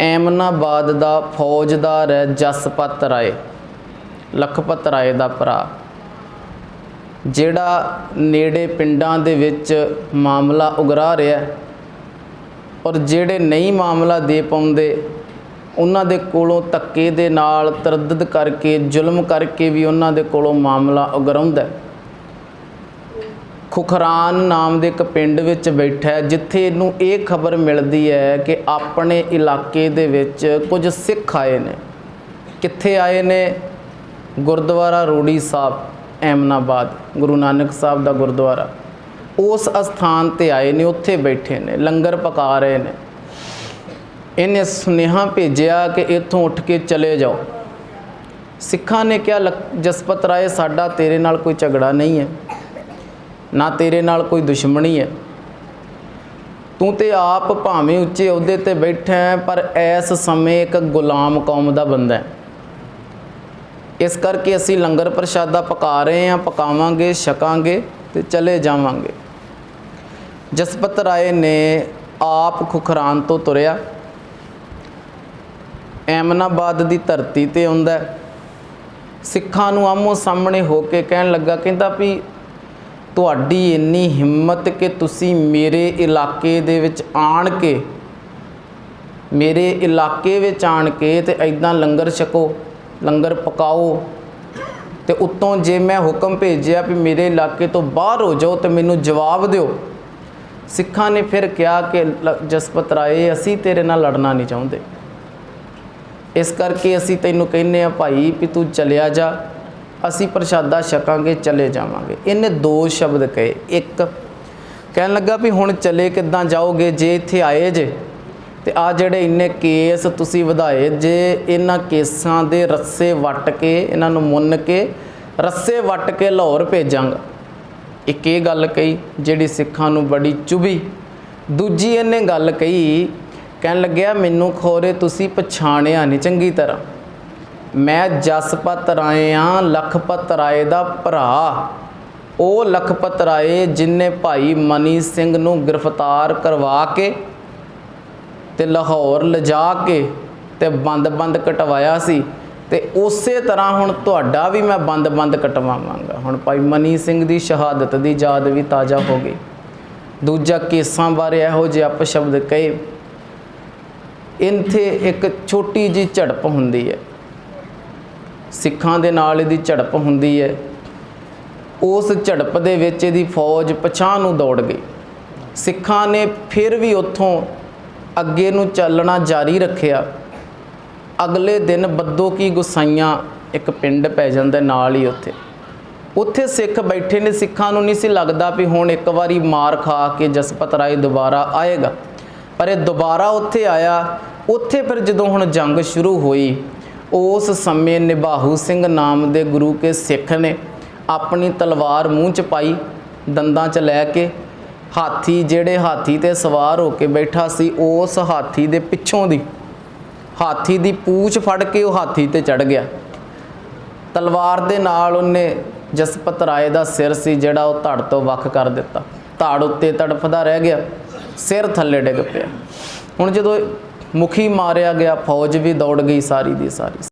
ਐਮਨਾਬਾਦ ਦਾ ਫੌਜਦਾਰ ਹੈ ਜਸਪਤ ਰਾਏ, ਲਖਪਤ ਰਾਏ ਦਾ ਭਰਾ। ਜਿਹੜਾ ਨੇੜੇ ਪਿੰਡਾਂ ਦੇ ਵਿੱਚ ਮਾਮਲਾ ਉਗਰਾ ਰਿਹਾ ਔਰ ਜਿਹੜੇ ਨਹੀਂ ਮਾਮਲਾ ਦੇ ਪਾਉਂਦੇ, ਉਹਨਾਂ ਦੇ ਕੋਲੋਂ ਧੱਕੇ ਦੇ ਨਾਲ ਤਰਦਦ ਕਰਕੇ, ਜ਼ੁਲਮ ਕਰਕੇ ਵੀ ਉਹਨਾਂ ਦੇ ਕੋਲੋਂ ਮਾਮਲਾ ਉਗਰਾਉਂਦਾ ਖੁਖਰਾਨ ਨਾਮ ਦੇ ਇੱਕ ਪਿੰਡ ਵਿੱਚ ਬੈਠਾ ਜਿੱਥੇ ਇਹਨੂੰ ਇਹ ਖਬਰ ਮਿਲਦੀ ਹੈ ਕਿ ਆਪਣੇ ਇਲਾਕੇ ਦੇ ਵਿੱਚ ਕੁਝ ਸਿੱਖ ਆਏ ਨੇ। ਕਿੱਥੇ ਆਏ ਨੇ? ਗੁਰਦੁਆਰਾ ਰੋੜੀ ਸਾਹਿਬ ਐਮਨਾਬਾਦ ਗੁਰੂ ਨਾਨਕ ਸਾਹਿਬ ਦਾ ਗੁਰਦੁਆਰਾ। ਉਸ ਅਸਥਾਨ ਤੇ ਆਏ ਨੇ, ਉੱਥੇ ਬੈਠੇ ਨੇ, ਲੰਗਰ ਪਕਾ ਰਹੇ ਨੇ। ਇਹਨੇ ਸੁਨੇਹਾ ਭੇਜਿਆ ਕਿ ਇੱਥੋਂ ਉੱਠ ਕੇ ਚਲੇ ਜਾਓ। ਸਿੱਖਾਂ ਨੇ ਕਿਹਾ "ਲਖ- ਜਸਪਤ ਰਾਏ, ਸਾਡਾ ਤੇਰੇ ਨਾਲ ਕੋਈ ਝਗੜਾ ਨਹੀਂ ਹੈ। ਨਾ ਤੇਰੇ ਨਾਲ ਕੋਈ ਦੁਸ਼ਮਣੀ ਹੈ। ਤੂੰ ਤੇ ਆਪ ਭਾਵੇਂ ਉੱਚੇ ਅਹੁਦੇ ਤੇ ਬੈਠਾ ਹੈ, ਪਰ ਇਸ ਸਮੇਂ ਇੱਕ ਗੁਲਾਮ ਕੌਮ ਦਾ ਬੰਦਾ ਹੈ। ਇਸ ਕਰਕੇ ਅਸੀਂ ਲੰਗਰ ਪ੍ਰਸ਼ਾਦਾ ਪਕਾ ਰਹੇ ਹਾਂ, ਪਕਾਵਾਂਗੇ, ਛਕਾਂਗੇ ਤੇ ਚਲੇ ਜਾਵਾਂਗੇ। ਜਸਪਤ ਰਾਏ ਨੇ ਆਪ ਖੁਖਰਾਨ ਤੋਂ ਤੁਰਿਆ। ਐਮਨਾਬਾਦ ਦੀ ਧਰਤੀ ਤੇ ਆਉਂਦਾ ਸਿੱਖਾਂ ਨੂੰ ਆਮੋ ਸਾਹਮਣੇ ਹੋ ਕੇ ਕਹਿਣ ਲੱਗਾ, ਕਹਿੰਦਾ ਵੀ ਤੁਹਾਡੀ ਇੰਨੀ ਹਿੰਮਤ ਕਿ ਤੁਸੀਂ ਮੇਰੇ ਇਲਾਕੇ ਦੇ ਵਿੱਚ ਆਣ ਕੇ, ਮੇਰੇ ਇਲਾਕੇ ਵਿੱਚ ਆਣ ਕੇ ਤੇ ਐਦਾਂ ਲੰਗਰ ਛਕੋ, ਲੰਗਰ ਪਕਾਓ ਤੇ ਉੱਤੋਂ ਜੇ ਮੈਂ ਹੁਕਮ ਭੇਜਿਆ ਵੀ ਮੇਰੇ ਇਲਾਕੇ ਤੋਂ ਬਾਹਰ ਹੋ ਜਾਓ ਤੇ ਮੈਨੂੰ ਜਵਾਬ ਦਿਓ। ਸਿੱਖਾਂ ਨੇ ਫਿਰ ਕਿਹਾ ਕਿ ਲ- ਜਸਪਤ ਰਾਏ, ਅਸੀਂ ਤੇਰੇ ਨਾਲ ਲੜਨਾ ਨਹੀਂ ਚਾਹੁੰਦੇ। ਇਸ ਕਰਕੇ ਅਸੀਂ ਤੈਨੂੰ ਕਹਿੰਨੇ ਆ ਭਾਈ ਵੀ ਤੂੰ ਚਲਿਆ ਜਾ ਅਸੀਂ ਪ੍ਰਸ਼ਾਦਾ ਛਕਾਂਗੇ, ਚਲੇ ਜਾਵਾਂਗੇ। ਇਹਨੇ ਦੋ ਸ਼ਬਦ ਕਹੇ। ਇੱਕ ਕਹਿਣ ਲੱਗਾ ਵੀ ਹੁਣ ਚਲੇ ਕਿੱਦਾਂ ਜਾਓਗੇ? ਜੇ ਇੱਥੇ ਆਏ ਜੇ, ਤੇ ਆ ਜਿਹੜੇ ਇੰਨੇ ਕੇਸ ਤੁਸੀਂ ਵਧਾਏ, ਜੇ ਇਹਨਾਂ ਕੇਸਾਂ ਦੇ ਰੱਸੇ ਵੱਟ ਕੇ, ਇਹਨਾਂ ਨੂੰ ਮੁੰਨ ਕੇ, ਰੱਸੇ ਵੱਟ ਕੇ ਲਾਹੌਰ ਭੇਜਾਂਗਾ। ਇੱਕ ਇਹ ਗੱਲ ਕਹੀ, ਜਿਹੜੀ ਸਿੱਖਾਂ ਨੂੰ ਬੜੀ ਚੁਭੀ। ਦੂਜੀ ਇਹਨੇ ਗੱਲ ਕਹੀ, ਕਹਿਣ ਲੱਗਿਆ, ਮੈਨੂੰ ਖੋਰੇ ਤੁਸੀਂ ਪਛਾਣਿਆ ਨਹੀਂ ਚੰਗੀ ਤਰ੍ਹਾਂ। ਮੈਂ ਜਸਪਤ ਰਾਏ ਆ, ਲਖਪਤ ਰਾਏ ਦਾ ਭਰਾ। ਉਹ ਲਖਪਤ ਰਾਏ ਜਿਨੇ ਭਾਈ ਮਨੀ ਸਿੰਘ ਨੂੰ ਗ੍ਰਿਫਤਾਰ ਕਰਵਾ ਕੇ ਤੇ ਲਾਹੌਰ ਲਿਜਾ ਕੇ ਤੇ ਬੰਦ-ਬੰਦ ਕਟਵਾਇਆ ਸੀ ਤੇ ਉਸੇ ਤਰ੍ਹਾਂ ਹੁਣ ਤੁਹਾਡਾ ਵੀ ਮੈਂ ਬੰਦ-ਬੰਦ ਕਟਵਾਵਾਂਗਾ। ਹੁਣ ਭਾਈ ਮਨੀ ਸਿੰਘ ਦੀ ਸ਼ਹਾਦਤ ਦੀ ਯਾਦ ਵੀ ਤਾਜ਼ਾ ਹੋ ਗਈ। ਦੂਜਾ ਕੇਸਾਂ ਬਾਰੇ ਇਹੋ ਜਿਹੇ ਅਪਸ਼ਬਦ ਕਹੇ। ਇੱਥੇ ਇੱਕ ਛੋਟੀ ਜੀ ਝੜਪ ਹੁੰਦੀ ਹੈ। ਸਿੱਖਾਂ ਦੇ ਨਾਲ ਇਹਦੀ ਝੜਪ ਹੁੰਦੀ ਹੈ। ਉਸ ਝੜਪ ਦੇ ਵਿੱਚ ਇਹਦੀ ਫੌਜ ਪਛਾਹ ਨੂੰ ਦੌੜ ਗਈ। ਸਿੱਖਾਂ ਨੇ ਫਿਰ ਵੀ ਉੱਥੋਂ ਅੱਗੇ ਨੂੰ ਚੱਲਣਾ ਜਾਰੀ ਰੱਖਿਆ। ਅਗਲੇ ਦਿਨ ਬੱਦੋ ਕੀ ਗੁਸਾਈਆਂ ਇੱਕ ਪਿੰਡ ਪੈ ਜਾਂਦਾ ਨਾਲ ਹੀ ਉੱਥੇ। ਉੱਥੇ ਸਿੱਖ ਬੈਠੇ ਨੇ। ਸਿੱਖਾਂ ਨੂੰ ਨਹੀਂ ਸੀ ਲੱਗਦਾ ਵੀ ਹੁਣ ਇੱਕ ਵਾਰੀ ਮਾਰ ਖਾ ਕੇ ਜਸਪਤ ਰਾਏ ਦੁਬਾਰਾ ਆਏਗਾ। ਪਰ ਇਹ ਦੁਬਾਰਾ ਉੱਥੇ ਆਇਆ। ਉੱਥੇ ਫਿਰ ਜਦੋਂ ਹੁਣ ਜੰਗ ਸ਼ੁਰੂ ਹੋਈ ਉਸ ਸਮੇਂ ਨਿਬਾਹੂ ਸਿੰਘ ਨਾਮ ਦੇ ਗੁਰੂ ਕੇ ਸਿੱਖ ਨੇ ਆਪਣੀ ਤਲਵਾਰ ਮੂੰਹ 'ਚ ਪਾਈ, ਦੰਦਾਂ 'ਚ ਲੈ ਕੇ ਹਾਥੀ ਜਿਹੜੇ ਹਾਥੀ ਤੇ ਸਵਾਰ ਹੋ ਕੇ ਬੈਠਾ ਸੀ, ਉਸ ਹਾਥੀ ਦੇ ਪਿੱਛੋਂ ਦੀ ਹਾਥੀ ਦੀ ਪੂਛ ਫੜ ਕੇ ਉਹ ਹਾਥੀ ਤੇ ਚੜ ਗਿਆ। ਤਲਵਾਰ ਦੇ ਨਾਲ ਉਹਨੇ ਜਸਪਤ ਰਾਏ ਦਾ ਸਿਰ ਸੀ, ਜਿਹੜਾ ਉਹ ਧੜ ਤੋਂ ਵੱਖ ਕਰ ਦਿੱਤਾ। ਧੜ ਉੱਤੇ ਤੜਫਦਾ ਰਹਿ ਗਿਆ, ਸਿਰ ਥੱਲੇ ਡਿੱਗ ਪਿਆ। ਹੁਣ ਜਦੋਂ ਮੁਖੀ ਮਾਰਿਆ ਗਿਆ ਫੌਜ ਵੀ ਦੌੜ ਗਈ ਸਾਰੀ ਦੀ ਸਾਰੀ।